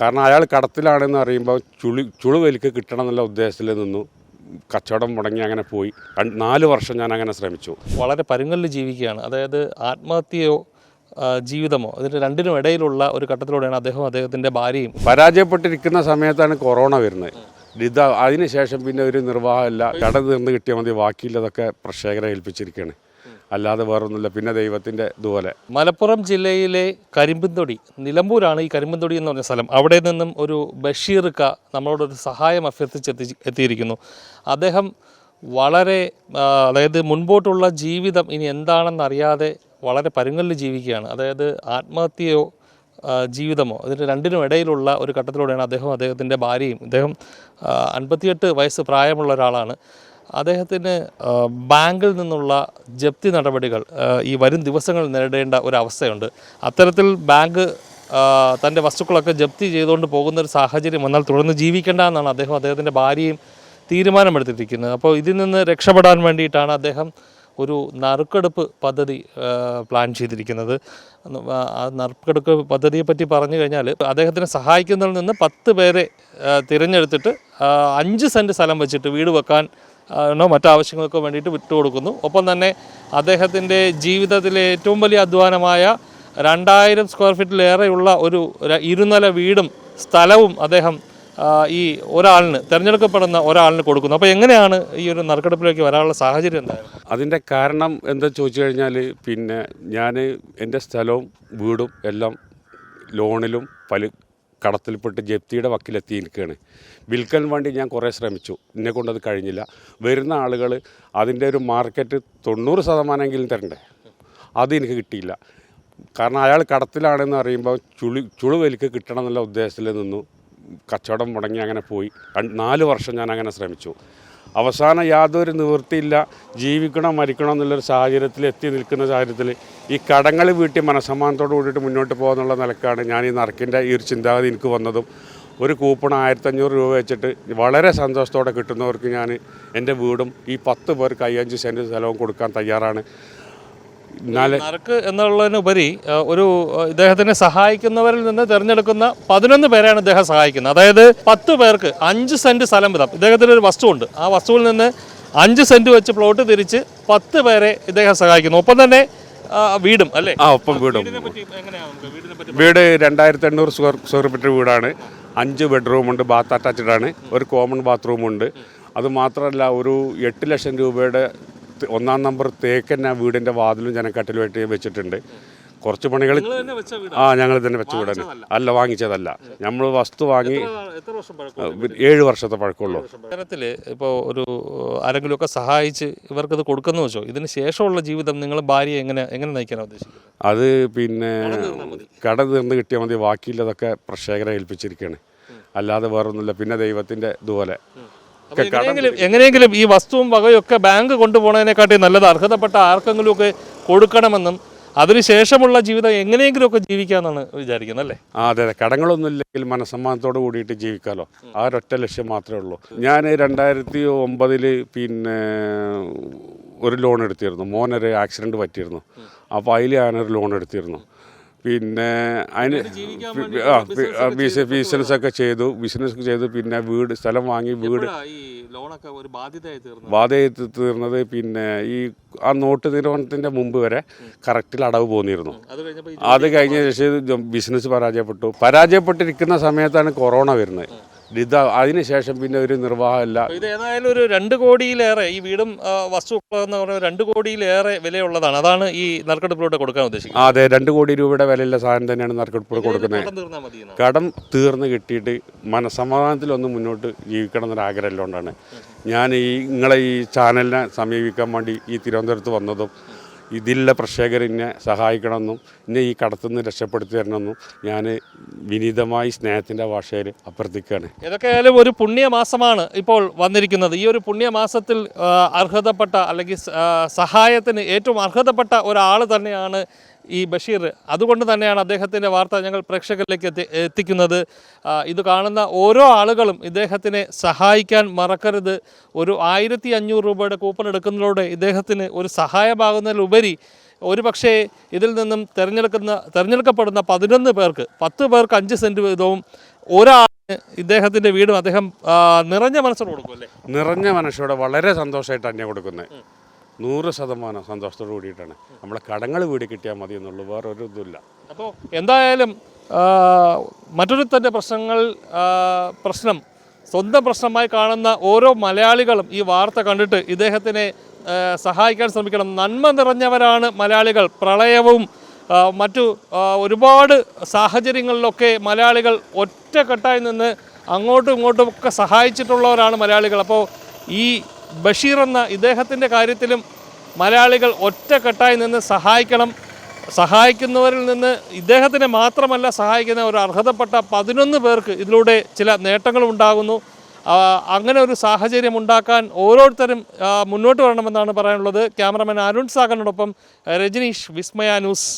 കാരണം അയാൾ കടത്തിലാണെന്ന് അറിയുമ്പോൾ ചുളി ചുളു ചുളുവലിക്ക് കിട്ടണം എന്നുള്ള ഉദ്ദേശത്തിൽ നിന്നു. കച്ചവടം മുടങ്ങി അങ്ങനെ പോയി. നാല് വർഷം ഞാൻ അങ്ങനെ ശ്രമിച്ചു. വളരെ പരുങ്ങലിൽ ജീവിക്കുകയാണ്. അതായത് ആത്മഹത്യയോ ജീവിതമോ അതിന്റെ രണ്ടിനും ഇടയിലുള്ള ഒരു ഘട്ടത്തിലൂടെയാണ് അദ്ദേഹം അദ്ദേഹത്തിന്റെ ഭാര്യയും പരാജയപ്പെട്ടിരിക്കുന്ന സമയത്താണ് കൊറോണ വരുന്നത്. ഇത് അതിനുശേഷം പിന്നെ ഒരു നിർവാഹമില്ല. കട തീർന്ന് കിട്ടിയാൽ മതി ബാക്കിയുള്ളതൊക്കെ പ്രക്ഷേകരെ ഏൽപ്പിച്ചിരിക്കുകയാണ്. അല്ലാതെ വേറൊന്നുമില്ല. പിന്നെ ദൈവത്തിന്റെ ഇതുപോലെ. മലപ്പുറം ജില്ലയിലെ കരിമ്പന്തൊടി നിലമ്പൂരാണ് ഈ കരിമ്പന്തൊടി എന്ന് പറഞ്ഞ സ്ഥലം. അവിടെ നിന്നും ഒരു ബഷീർക്ക നമ്മളോടൊരു സഹായം അഭ്യർത്ഥിച്ചെത്തി എത്തിയിരിക്കുന്നു. അദ്ദേഹം വളരെ അതായത് മുൻപോട്ടുള്ള ജീവിതം ഇനി എന്താണെന്നറിയാതെ വളരെ പരുങ്ങലിൽ ജീവിക്കുകയാണ്. അതായത് ആത്മഹത്യയോ ജീവിതമോ ഇതിന് രണ്ടിനും ഇടയിലുള്ള ഒരു ഘട്ടത്തിലൂടെയാണ് അദ്ദേഹം അദ്ദേഹത്തിന്റെ ഭാര്യയും. അദ്ദേഹം അൻപത്തിയെട്ട് വയസ്സ് പ്രായമുള്ള ഒരാളാണ്. അദ്ദേഹത്തിന് ബാങ്കിൽ നിന്നുള്ള ജപ്തി നടപടികൾ ഈ വരും ദിവസങ്ങൾ നേരിടേണ്ട ഒരു അവസ്ഥയുണ്ട്. അത്തരത്തിൽ ബാങ്ക് തന്റെ വസ്തുക്കളൊക്കെ ജപ്തി ചെയ്തുകൊണ്ട് പോകുന്ന ഒരു സാഹചര്യം വന്നാൽ തുടർന്ന് ജീവിക്കേണ്ട എന്നാണ് അദ്ദേഹം അദ്ദേഹത്തിന്റെ ഭാര്യയും തീരുമാനമെടുത്തിരിക്കുന്നത്. അപ്പോൾ ഇതിൽ നിന്ന് രക്ഷപ്പെടാൻ വേണ്ടിയിട്ടാണ് അദ്ദേഹം ഒരു നറുക്കെടുപ്പ് പദ്ധതി പ്ലാൻ ചെയ്തിരിക്കുന്നത്. ആ- നറുക്കെടുപ്പ് പദ്ധതിയെ പറ്റി പറഞ്ഞു കഴിഞ്ഞാൽ അദ്ദേഹത്തിനെ സഹായിക്കുന്നതിൽ നിന്ന് പത്ത് പേരെ തിരഞ്ഞെടുത്തിട്ട് അഞ്ച് സെന്റ് സ്ഥലം വെച്ചിട്ട് വീട് വെക്കാൻ ആണോ? മറ്റാവശ്യങ്ങൾക്കോ വേണ്ടിയിട്ട് വിട്ടുകൊടുക്കുന്നു. ഒപ്പം തന്നെ അദ്ദേഹത്തിന്റെ ജീവിതത്തിലെ ഏറ്റവും വലിയ അധ്വാനമായ രണ്ടായിരം സ്ക്വയർ ഫീറ്റിലേറെയുള്ള ഒരു ഇരുനില വീടും സ്ഥലവും അദ്ദേഹം ഈ ഒരാളിന് തിരഞ്ഞെടുക്കപ്പെടുന്ന ഒരാളിന് കൊടുക്കുന്നു. അപ്പോൾ എങ്ങനെയാണ് ഈ ഒരു നറുക്കെടുപ്പിലേക്ക് വരാനുള്ള സാഹചര്യം എന്തായിരുന്നു? അതിന്റെ കാരണം എന്താ ചോദിച്ചു കഴിഞ്ഞാൽ പിന്നെ ഞാൻ എന്റെ സ്ഥലവും വീടും എല്ലാം ലോണിലും പല കടത്തിൽപ്പെട്ട് ജപ്തിയുടെ വക്കിലെത്തി നിൽക്കുകയാണ്. വിൽക്കാൻ വേണ്ടി ഞാൻ കുറേ ശ്രമിച്ചു. എന്നെ കൊണ്ടത് കഴിഞ്ഞില്ല. വരുന്ന ആളുകൾ അതിന്റെ ഒരു മാർക്കറ്റ് തൊണ്ണൂറ് ശതമാനമെങ്കിലും തരണ്ടേ? അത് എനിക്ക് കിട്ടിയില്ല. കാരണം അയാൾ കടത്തിലാണെന്ന് അറിയുമ്പോൾ ചുളി ചുളുവലിക്ക് കിട്ടണം എന്നുള്ള ഉദ്ദേശത്തിൽ നിന്നു. കച്ചവടം മുടങ്ങി അങ്ങനെ പോയി. നാല് വർഷം ഞാൻ അങ്ങനെ ശ്രമിച്ചു. അവസാനം യാതൊരു നിവൃത്തിയില്ല. ജീവിക്കണം മരിക്കണം എന്നുള്ളൊരു സാഹചര്യത്തിൽ എത്തി നിൽക്കുന്ന സാഹചര്യത്തിൽ ഈ കടങ്ങൾ വീട്ടി മനസ്സമാനത്തോട് കൂടിയിട്ട് മുന്നോട്ട് പോകുന്നുള്ള നിലക്കാണ് ഞാൻ ഈ നറുക്കിന്റെ ഈ ഒരു ചിന്താഗതി എനിക്ക് വന്നതും. ഒരു കൂപ്പൺ ആയിരത്തഞ്ഞൂറ് രൂപ വെച്ചിട്ട് വളരെ സന്തോഷത്തോടെ കിട്ടുന്നവർക്ക് ഞാൻ എന്റെ വീടും ഈ പത്ത് പേർക്ക് അയ്യഞ്ച് സെന്റ് സ്ഥലവും കൊടുക്കാൻ തയ്യാറാണ്. എന്നാലേ നറുക്ക് എന്നുള്ളതിനുപരി ഒരു ഇദ്ദേഹത്തിനെ സഹായിക്കുന്നവരിൽ നിന്ന് തിരഞ്ഞെടുക്കുന്ന പതിനൊന്ന് പേരെയാണ് ഇദ്ദേഹം സഹായിക്കുന്നത്. അതായത് പത്ത് പേർക്ക് അഞ്ച് സെന്റ് സ്ഥലം വിധം ഇദ്ദേഹത്തിന് ഒരു വസ്തുവുണ്ട്. ആ വസ്തുവിൽ നിന്ന് അഞ്ച് സെന്റ് വെച്ച് പ്ലോട്ട് തിരിച്ച് പത്ത് പേരെ ഇദ്ദേഹം സഹായിക്കുന്നു. ഒപ്പം തന്നെ വീടും അല്ലേ? ആ ഒപ്പം വീടും. വീട് രണ്ടായിരത്തി എണ്ണൂറ് സ്ക്വയർ സ്ക്വയർ ഫീറ്റ് വീടാണ്. അഞ്ച് ബെഡ്റൂമുണ്ട് ബാത്ത് അറ്റാച്ച്ഡ് ആണ്. ഒരു കോമൺ ബാത്റൂമുണ്ട് അത് മാത്രമല്ല ഒരു എട്ട് ലക്ഷം രൂപയുടെ ഒന്നാം നമ്പർ തേക്ക് തന്നെ വീടിന്റെ വാതിലും ജനക്കട്ടിലുമായിട്ട് വെച്ചിട്ടുണ്ട്. കുറച്ച് പണികൾ ആ ഞങ്ങൾ തന്നെ വെച്ച വീടാണ്. അല്ല വാങ്ങിച്ചതല്ല. നമ്മൾ വസ്തു വാങ്ങി ഏഴ് വർഷത്തെ പഴക്കമുള്ളൂ. തരത്തിൽ ഇപ്പോൾ ഒരു ആരെങ്കിലുമൊക്കെ സഹായിച്ച് ഇവർക്കത് കൊടുക്കുന്ന വെച്ചോ? ഇതിന് ശേഷമുള്ള ജീവിതം നിങ്ങൾ ഭാര്യയെ എങ്ങനെ എങ്ങനെ നയിക്കാനാണ് ഉദ്ദേശിക്കുന്നത് അത് പിന്നെ കട തീർന്ന് കിട്ടിയാൽ മതി. ബാക്കിയുള്ളതൊക്കെ പ്രക്ഷേകരെ ഏൽപ്പിച്ചിരിക്കുകയാണ് അല്ലാതെ വേറൊന്നുമില്ല. പിന്നെ ദൈവത്തിന്റെ ഇതുപോലെ. എങ്ങനെയെങ്കിലും എങ്ങനെയെങ്കിലും ഈ വസ്തുവും വകയൊക്കെ ബാങ്ക് കൊണ്ടുപോകുന്നതിനെക്കാട്ടി നല്ലത് അർഹതപ്പെട്ട ആർക്കെങ്കിലും ഒക്കെ കൊടുക്കണമെന്നും അതിനുശേഷമുള്ള ജീവിതം എങ്ങനെയെങ്കിലുമൊക്കെ ജീവിക്കാമെന്നാണ് വിചാരിക്കുന്നത് അല്ലേ? ആ അതെ അതെ. കടങ്ങളൊന്നും ഇല്ലെങ്കിൽ മനസ്സമ്മാനത്തോട് കൂടിയിട്ട് ജീവിക്കാമല്ലോ ആ ഒരൊറ്റ ലക്ഷ്യം മാത്രമേ ഉള്ളൂ. ഞാൻ രണ്ടായിരത്തി ഒമ്പതിൽ പിന്നെ ഒരു ലോൺ എടുത്തിരുന്നു. മോനൊരു ആക്സിഡന്റ് പറ്റിയിരുന്നു. അപ്പോൾ അതിൽ ഞാനൊരു ലോൺ എടുത്തിരുന്നു. പിന്നെ അതിന് ആ ബിസിനസ് ഒക്കെ ചെയ്തു ബിസിനസ് ചെയ്തു പിന്നെ വീട് സ്ഥലം വാങ്ങി വീട് ബാധ്യതയായി തീർന്നു ബാധയെ തീർന്നത് പിന്നെ ഈ ആ നോട്ട് നിരോധനത്തിന്റെ മുമ്പ് വരെ കറക്റ്റിൽ അടവ് പോന്നിരുന്നു. അത് കഴിഞ്ഞ ശേഷം ബിസിനസ് പരാജയപ്പെട്ടു. പരാജയപ്പെട്ടിരിക്കുന്ന സമയത്താണ് കൊറോണ വരുന്നത്. ഇത് അതിനുശേഷം പിന്നെ ഒരു നിർവാഹമില്ല. ഇത് ഏതായാലും ഒരു രണ്ട് കോടിയിലേറെ ഈ വീടും വസ്തുക്കളെന്ന് പറയുന്നത് രണ്ട് കോടിയിലേറെ വിലയുള്ളതാണ്. അതാണ് ഈ നറുക്കെടുപ്പിലൂടെ കൊടുക്കാൻ ഉദ്ദേശിക്കുന്നത്. അതെ രണ്ട് കോടി രൂപയുടെ വിലയുള്ള സാധനം തന്നെയാണ് നറുക്കെടുപ്പിലൂടെ കൊടുക്കുന്നത്. കടം തീർന്ന് കിട്ടിയിട്ട് മനസമാധാനത്തിലൊന്ന് മുന്നോട്ട് ജീവിക്കണം എന്നൊരു ആഗ്രഹം ഉള്ളതുകൊണ്ടാണ് ഞാൻ ഈ നിങ്ങളെ ഈ ചാനലിനെ സമീപിക്കാൻ വേണ്ടി ഈ തിരുവനന്തപുരത്ത് വന്നതും ഇതിലുള്ള പ്രേക്ഷകർ എന്നെ സഹായിക്കണമെന്നും എന്നെ ഈ കടത്തുനിന്ന് രക്ഷപ്പെടുത്തി തരണമെന്നും ഞാൻ വിനീതമായി സ്നേഹത്തിന്റെ ഭാഷയിൽ അഭ്യർത്ഥിക്കുകയാണ്. ഏതൊക്കെയായാലും ഒരു പുണ്യമാസമാണ് ഇപ്പോൾ വന്നിരിക്കുന്നത്. ഈ ഒരു പുണ്യമാസത്തിൽ അർഹതപ്പെട്ട അല്ലെങ്കിൽ സഹായത്തിന് ഏറ്റവും അർഹതപ്പെട്ട ഒരാൾ തന്നെയാണ് ഈ ബഷീർ. അതുകൊണ്ട് തന്നെയാണ് അദ്ദേഹത്തിന്റെ വാർത്ത ഞങ്ങൾ പ്രേക്ഷകരിലേക്ക് എത്തി എത്തിക്കുന്നത്. ഇത് കാണുന്ന ഓരോ ആളുകളും ഇദ്ദേഹത്തിനെ സഹായിക്കാൻ മറക്കരുത്. ഒരു ആയിരത്തി അഞ്ഞൂറ് രൂപയുടെ കൂപ്പൺ എടുക്കുന്നതിലൂടെ ഇദ്ദേഹത്തിന് ഒരു സഹായമാകുന്നതിലുപരി ഒരു പക്ഷേ ഇതിൽ നിന്നും തിരഞ്ഞെടുക്കുന്ന തിരഞ്ഞെടുക്കപ്പെടുന്ന പതിനൊന്ന് പേർക്ക് പത്ത് പേർക്ക് അഞ്ച് സെന്റ് വീതവും ഒരാൾ ഇദ്ദേഹത്തിന്റെ വീടും അദ്ദേഹം നിറഞ്ഞ മനസ്സോട് കൊടുക്കും അല്ലേ? നിറഞ്ഞ മനസ്സോടെ വളരെ സന്തോഷമായിട്ടാണ് ഞാൻ കൊടുക്കുന്നത്. നൂറ് ശതമാനം സന്തോഷത്തോട് കൂടിയിട്ടാണ്. നമ്മളെ കടങ്ങൾ വീട് കിട്ടിയാൽ മതി എന്നുള്ളൂ. വേറെ ഒരു ഇതുമില്ല. അപ്പോൾ എന്തായാലും മറ്റൊരു മറ്റൊരുത്തന്റെ പ്രശ്നങ്ങൾ പ്രശ്നം സ്വന്തം പ്രശ്നമായി കാണുന്ന ഓരോ മലയാളികളും ഈ വാർത്ത കണ്ടിട്ട് ഇദ്ദേഹത്തിനെ സഹായിക്കാൻ ശ്രമിക്കണം. നന്മ നിറഞ്ഞവരാണ് മലയാളികൾ. പ്രളയവും മറ്റു ഒരുപാട് സാഹചര്യങ്ങളിലൊക്കെ മലയാളികൾ ഒറ്റക്കെട്ടായി നിന്ന് അങ്ങോട്ടും ഇങ്ങോട്ടും ഒക്കെ സഹായിച്ചിട്ടുള്ളവരാണ് മലയാളികൾ. അപ്പോൾ ഈ ബഷീർ എന്ന ഇദ്ദേഹത്തിന്റെ കാര്യത്തിലും മലയാളികൾ ഒറ്റക്കെട്ടായി നിന്ന് സഹായിക്കണം. സഹായിക്കുന്നവരിൽ നിന്ന് ഇദ്ദേഹത്തിനെ മാത്രമല്ല സഹായിക്കുന്ന ഒരു അർഹതപ്പെട്ട പതിനൊന്ന് പേർക്ക് ഇതിലൂടെ ചില നേട്ടങ്ങളുണ്ടാകുന്നു അങ്ങനെ ഒരു സാഹചര്യം ഉണ്ടാക്കാൻ ഓരോരുത്തരും മുന്നോട്ട് വരണമെന്നാണ് പറയാനുള്ളത്. ക്യാമറമാൻ അരുൺ സാഗറിനോടൊപ്പം രജനീഷ് വിസ്മയ ന്യൂസ്.